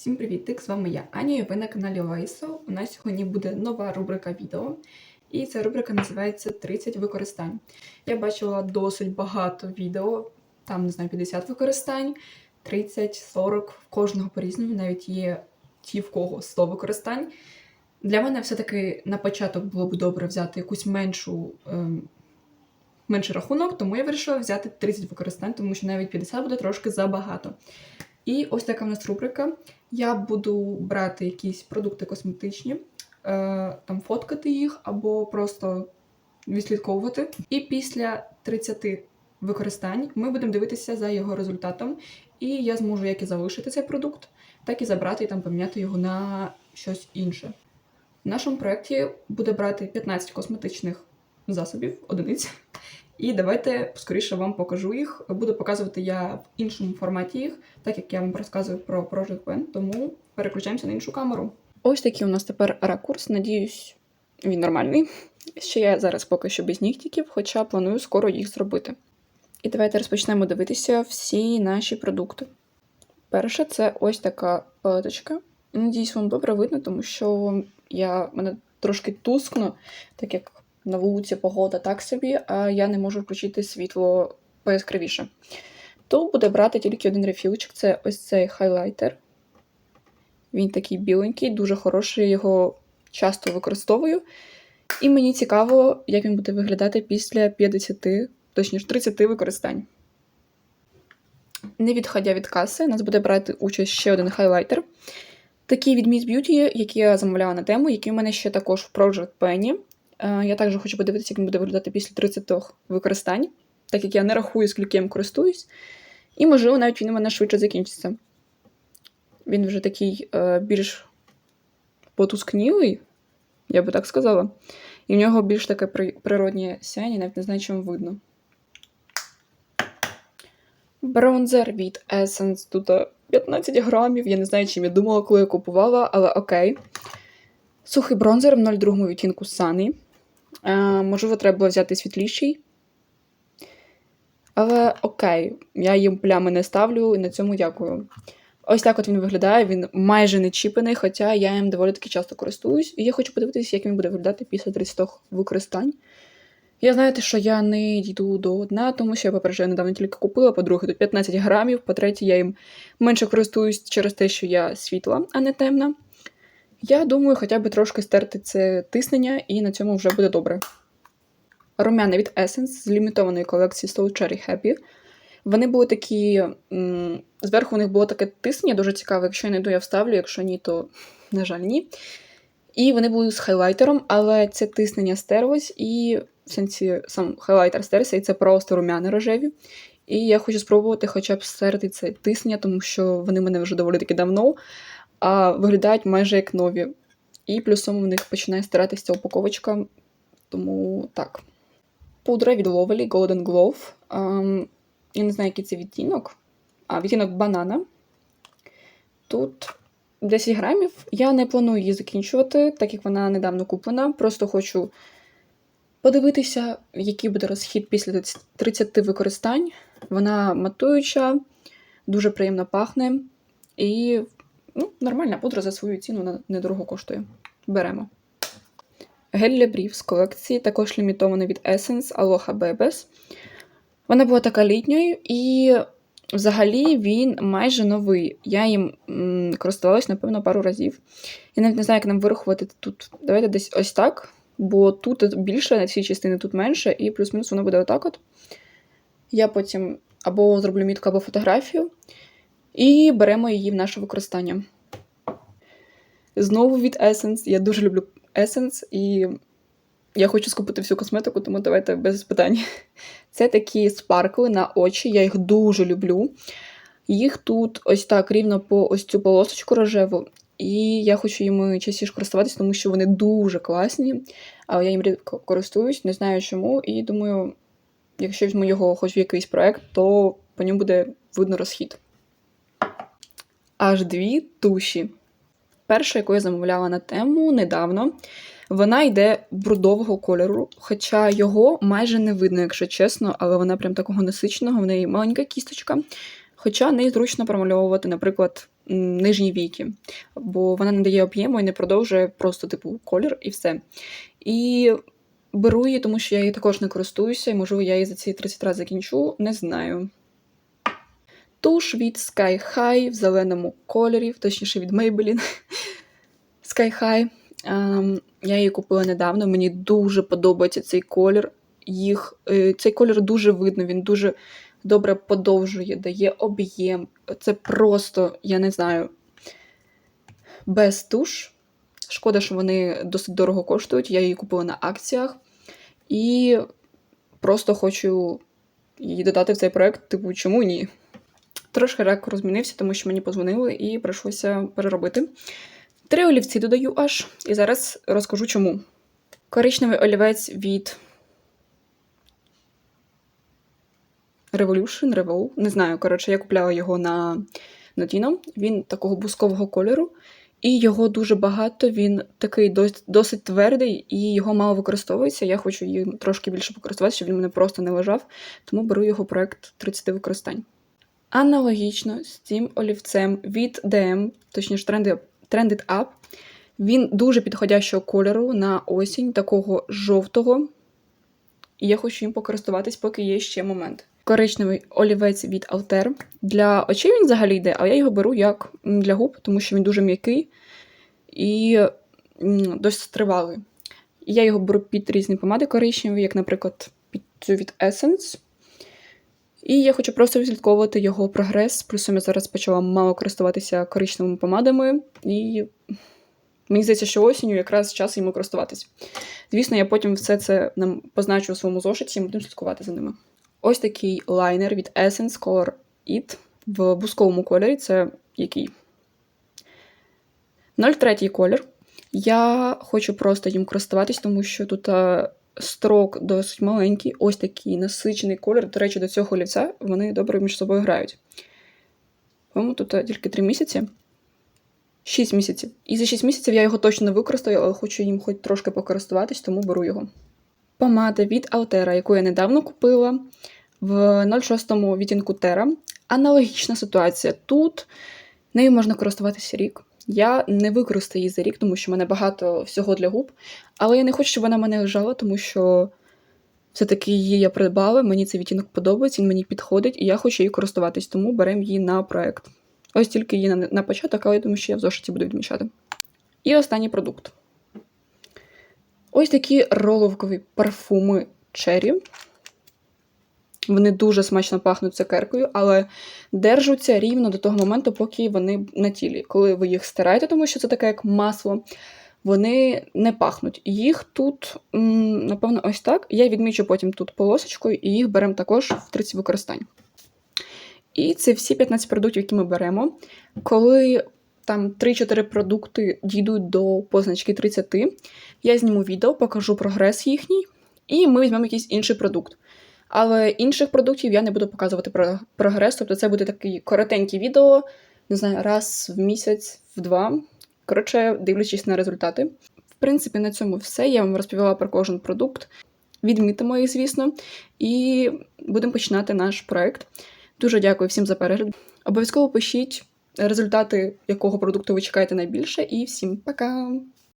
Всім привіт! З вами я Аня і ви на каналі Лайсо. У нас сьогодні буде нова рубрика відео, і ця рубрика називається 30 використань. Я бачила досить багато відео, там не знаю, 50 використань, 30, 40, в кожного по-різному, навіть є ті, в кого 100 використань. Для мене все-таки на початок було б добре взяти якусь меншу. Ем, Менший рахунок, тому я вирішила взяти 30 використань, тому що навіть 50 буде трошки забагато. І ось така в нас рубрика. Я буду брати якісь продукти косметичні, е, там фоткати їх або просто відслідковувати. І після 30 використань ми будемо дивитися за його результатом. І я зможу як і залишити цей продукт, так і забрати і там поміняти його на щось інше. В нашому проєкті буде брати 15 косметичних засобів, одиниць. І давайте скоріше вам покажу їх. Буду показувати я в іншому форматі їх, так як я вам розказую про Project Pen, тому переключаємося на іншу камеру. Ось такий у нас тепер ракурс. Надіюсь, він нормальний. Ще я зараз поки що без нігтіків, хоча планую скоро їх зробити. І давайте розпочнемо дивитися всі наші продукти. Перше, це ось така палеточка. Надіюсь, вам добре видно, тому що я мене трошки тускно, так як на вулиці погода так собі, а я не можу включити світло пояскравіше. То буде брати тільки один рефілчик це ось цей хайлайтер. Він такий біленький, дуже хороший, його часто використовую. І мені цікаво, як він буде виглядати після 50, точніше 30 використань. Не відходя від каси, нас буде брати участь ще один хайлайтер. Такий від Miss Beauty, який я замовляла на тему, який у мене ще також в Project Penny. Е, Я також хочу подивитися, як він буде виглядати після 30 використань, так як я не рахую, скільки я їм користуюсь. І, можливо, навіть він у мене швидше закінчиться. Він вже такий е, більш потускнілий, я би так сказала. І в нього більш таке природнє сяйня, навіть не знаю, чим видно. Бронзер від Essence. Тут е, 15 грамів. Я не знаю, чим я думала, коли я купувала, але окей. Сухий бронзер в 02 відтінку Sunny. Е, можливо, треба було взяти світліший. Але окей, я їм плями не ставлю і на цьому дякую. Ось так от він виглядає, він майже не чіпаний, хоча я їм доволі таки часто користуюсь. І я хочу подивитися, як він буде виглядати після 30 використань. Я знаєте, що я не дійду до дна, тому що я, по-перше, недавно тільки купила, по-друге, тут 15 грамів, по-третє, я їм менше користуюсь через те, що я світла, а не темна. Я думаю, хоча б трошки стерти це тиснення, і на цьому вже буде добре. Румяна від Essence з лімітованої колекції Soul Cherry Happy. Вони були такі. Зверху у них було таке тиснення, дуже цікаве. Якщо я не йду, я вставлю, якщо ні, то, на жаль, ні. І вони були з хайлайтером, але це тиснення стерлось, і в сенсі сам хайлайтер стерся, і це просто румяни рожеві. І я хочу спробувати хоча б стерти це тиснення, тому що вони в мене вже доволі таки давно, а виглядають майже як нові. І плюсом в них починає стиратися ця упаковочка. Тому так. Пудра від Lovely Golden Glove. Ем, я не знаю, який це відтінок. А, відтінок банана. Тут 10 грамів. Я не планую її закінчувати, так як вона недавно куплена. Просто хочу подивитися, який буде розхід після 30 використань. Вона матуюча, дуже приємно пахне. І ну, нормальна пудра за свою ціну вона недорого коштує. Беремо. Гель для брів з колекції, також лімітований від Essence Aloha Bebes. Вона була така літньою, і взагалі він майже новий. Я їм користувалась, напевно, пару разів. Я навіть не знаю, як нам вирахувати тут. Давайте десь ось так. Бо тут більше, на цій частині тут менше, і плюс-мінус воно буде отак от. Я потім або зроблю мітку, або фотографію. І беремо її в наше використання. Знову від Essence. Я дуже люблю Essence, і я хочу скупити всю косметику, тому давайте без питань. Це такі спаркли на очі, я їх дуже люблю. Їх тут ось так рівно по ось цю полосочку рожеву. І я хочу їм частіше користуватися, тому що вони дуже класні. Але я їм рідко користуюсь, не знаю чому. І думаю, якщо візьму його хоч в якийсь проект, то по ньому буде видно розхід. Аж дві туші. Перша, яку я замовляла на тему недавно, вона йде брудового кольору, хоча його майже не видно, якщо чесно, але вона прям такого насиченого, в неї маленька кісточка. Хоча нею зручно промальовувати, наприклад, нижні віки, бо вона не дає об'єму і не продовжує просто типу колір і все. І беру її, тому що я її також не користуюся, і можливо я її за ці 30 разів закінчу, не знаю. Туш від Sky High в зеленому кольорі, точніше від Maybelline Sky High. Ем, я її купила недавно, мені дуже подобається цей колір. Їх, е, цей колір дуже видно, він дуже добре подовжує, дає об'єм. Це просто, я не знаю, без туш. Шкода, що вони досить дорого коштують. Я її купила на акціях. І просто хочу її додати в цей проект, типу, чому ні? Трошки рек розмінився, тому що мені позвонили і прийшлося переробити. Три олівці додаю аж, і зараз розкажу чому. Коричневий олівець від Revolution, Revol, не знаю, коротше, я купляла його на Notino. Він такого бускового кольору, і його дуже багато. Він такий досить твердий, і його мало використовується. Я хочу їм трошки більше покористуватися, щоб він мене просто не лежав, тому беру його проект 30 використань. Аналогічно з цим олівцем від DM, точніше Trended Up, він дуже підходящого кольору на осінь, такого жовтого. І я хочу їм покористуватись, поки є ще момент. Коричневий олівець від Alter. Для очей він взагалі йде, але я його беру як для губ, тому що він дуже м'який і досить тривалий. Я його беру під різні помади коричневі, як, наприклад, під цю від Essence. І я хочу просто відслідковувати його прогрес. Плюсом я зараз почала мало користуватися коричневими помадами, і мені здається, що осінню якраз час йому користуватись. Звісно, я потім все це нам позначу у своєму зошиті і будемо слідкувати за ними. Ось такий лайнер від Essence Color It в бусковому кольорі. Це який? 03 колір. Я хочу просто їм користуватись, тому що тут а, строк досить маленький. Ось такий насичений колір. До речі, до цього олівця вони добре між собою грають. По-моєму, тут тільки 3 місяці. 6 місяців. І за 6 місяців я його точно не використаю, але хочу їм хоч трошки покористуватись, тому беру його. Помада від Altera, яку я недавно купила в 06 відтінку Terra. Аналогічна ситуація. Тут нею можна користуватися рік. Я не використаю її за рік, тому що в мене багато всього для губ. Але я не хочу, щоб вона мене лежала, тому що все-таки її я придбала, мені цей відтінок подобається, він мені підходить, і я хочу її користуватись, тому беремо її на проект. Ось тільки її на, на початок, але я думаю, що я в зошиті буду відмічати. І останній продукт. Ось такі роловкові парфуми Cherry. Вони дуже смачно пахнуть цукеркою, але держаться рівно до того моменту, поки вони на тілі. Коли ви їх стираєте, тому що це таке як масло, вони не пахнуть. Їх тут, напевно, ось так. Я відмічу потім тут полосочкою, і їх беремо також в 30 використань. І це всі 15 продуктів, які ми беремо. Коли там 3-4 продукти дійдуть до позначки 30, я зніму відео, покажу прогрес їхній, і ми візьмемо якийсь інший продукт. Але інших продуктів я не буду показувати про прогрес, тобто це буде такі коротенькі відео, не знаю, раз в місяць, в два. Коротше, дивлячись на результати. В принципі, на цьому все. Я вам розповіла про кожен продукт. Відмітимо їх, звісно, і будемо починати наш проект. Дуже дякую всім за перегляд. Обов'язково пишіть результати, якого продукту ви чекаєте найбільше, і всім пока!